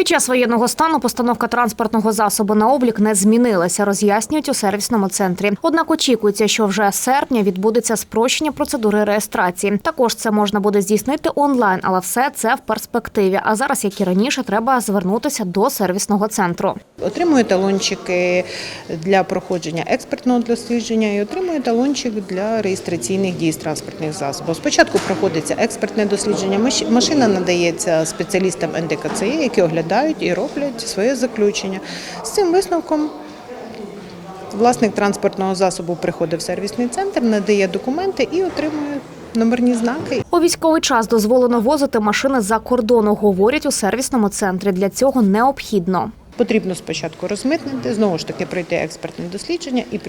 Під час воєнного стану постановка транспортного засобу на облік не змінилася, роз'яснюють у сервісному центрі. Однак очікується, що вже з серпня відбудеться спрощення процедури реєстрації. Також це можна буде здійснити онлайн, але все це в перспективі. А зараз, як і раніше, треба звернутися до сервісного центру. Отримує талончики для проходження експертного дослідження і отримує талончик для реєстраційних дій з транспортних засобів. Спочатку проходиться експертне дослідження. маш- Машина надається спеціалістам НДКЦЄ, які оглядають і роблять своє заключення. З цим висновком власник транспортного засобу приходить в сервісний центр, надає документи і отримує номерні знаки. У військовий час дозволено возити машини за кордону, говорять у сервісному центрі. Для цього необхідно. Потрібно спочатку розмитнити, знову ж таки пройти експертне дослідження і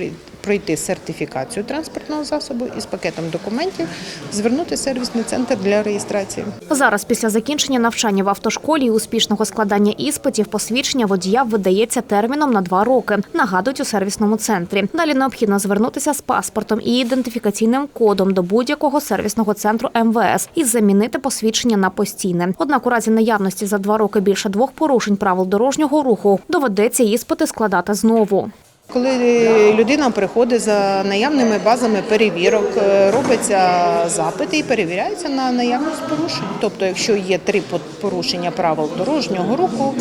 пройти сертифікацію транспортного засобу із пакетом документів, звернути сервісний центр для реєстрації. Зараз, після закінчення навчання в автошколі і успішного складання іспитів, посвідчення водія видається терміном на два роки. Нагадують у сервісному центрі. Далі необхідно звернутися з паспортом і ідентифікаційним кодом до будь-якого сервісного центру МВС і замінити посвідчення на постійне. Однак, у разі наявності за два роки більше двох порушень правил дорожнього руху доведеться іспити складати знову. Коли людина приходить за наявними базами перевірок, е, робиться запити і перевіряється на наявність порушень. Тобто, якщо є три порушення правил дорожнього руху,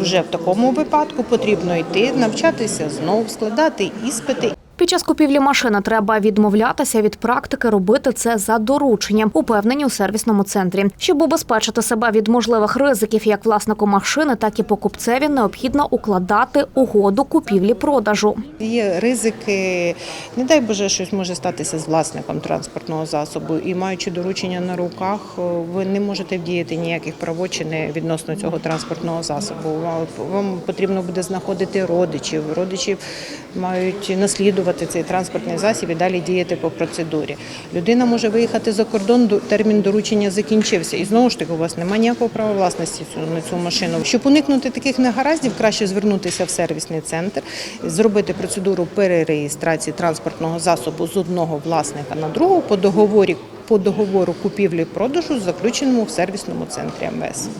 вже в такому випадку потрібно йти навчатися знов, складати іспити Під час купівлі машини треба відмовлятися від практики робити це за дорученням, упевнені у сервісному центрі. Щоб убезпечити себе від можливих ризиків як власнику машини, так і покупцеві, необхідно укладати угоду купівлі-продажу. Є ризики, не дай Боже, щось може статися з власником транспортного засобу. І маючи доручення на руках, ви не можете вдіяти ніяких правочин відносно цього транспортного засобу. Вам- потрібно буде знаходити родичів. Родичі мають наслідувати цей транспортний засіб і далі діяти по процедурі. Людина може виїхати за кордон, до- термін доручення закінчився. І знову ж таки, у вас немає ніякого права власності на цю машину. Щоб уникнути таких негараздів, краще звернутися в сервісний центр, зробити процедуру перереєстрації транспортного засобу з одного власника на другого по договорі по договору купівлі-продажу, заключеному в сервісному центрі МВС.